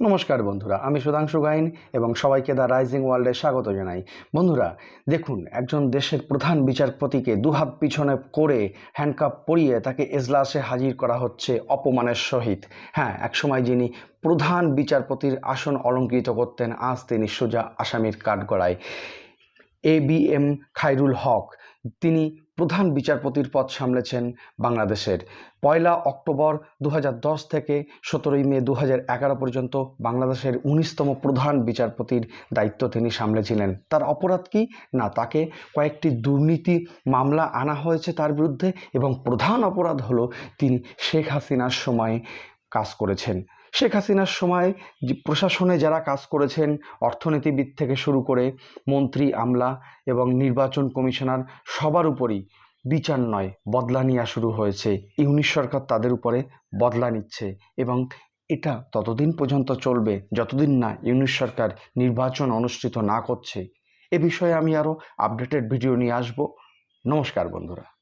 নমস্কার বন্ধুরা, আমি সুধাংশু গাইন এবং সবাইকে দ্য রাইজিং ওয়ার্ল্ডে স্বাগত জানাই। বন্ধুরা, দেখুন, একজন দেশের প্রধান বিচারপতিকে দুহাত পিছনে করে হ্যান্ডকাপ পরিয়ে তাকে এজলাসে হাজির করা হচ্ছে অপমানের সহিত। হ্যাঁ একসময় যিনি প্রধান বিচারপতির আসন অলঙ্কৃত করতেন, আজ তিনি সোজা আসামির কাঠগড়ায়। A B M Khairul Haque তিনি প্রধান বিচারপতির পদ সামলেছেন বাংলাদেশের। পয়লা অক্টোবর দু হাজার দশ থেকে সতেরোই মে দু হাজার এগারো পর্যন্ত বাংলাদেশের উনিশতম প্রধান বিচারপতির দায়িত্ব তিনি সামলেছিলেন। তার অপরাধ কি? না, তাকে কয়েকটি দুর্নীতি মামলা আনা হয়েছে তার বিরুদ্ধে এবং প্রধান অপরাধ হলো তিনি শেখ হাসিনার সময়ে কাজ করেছেন। শেখ হাসিনার সময় প্রশাসনে যারা কাজ করেছেন, অর্থনীতিবিদ থেকে শুরু করে মন্ত্রী, আমলা এবং নির্বাচন কমিশনার সবার উপরই বিচার নয়, বদলা নেওয়া শুরু হয়েছে। ইউনিশ সরকার তাদের উপরে বদলা নিচ্ছে এবং এটা ততদিন পর্যন্ত চলবে, যতদিন না ইউনিশ সরকার নির্বাচন অনুষ্ঠিত না করছে। এ বিষয়ে আমি আরও আপডেটেড ভিডিও নিয়ে আসব। নমস্কার বন্ধুরা।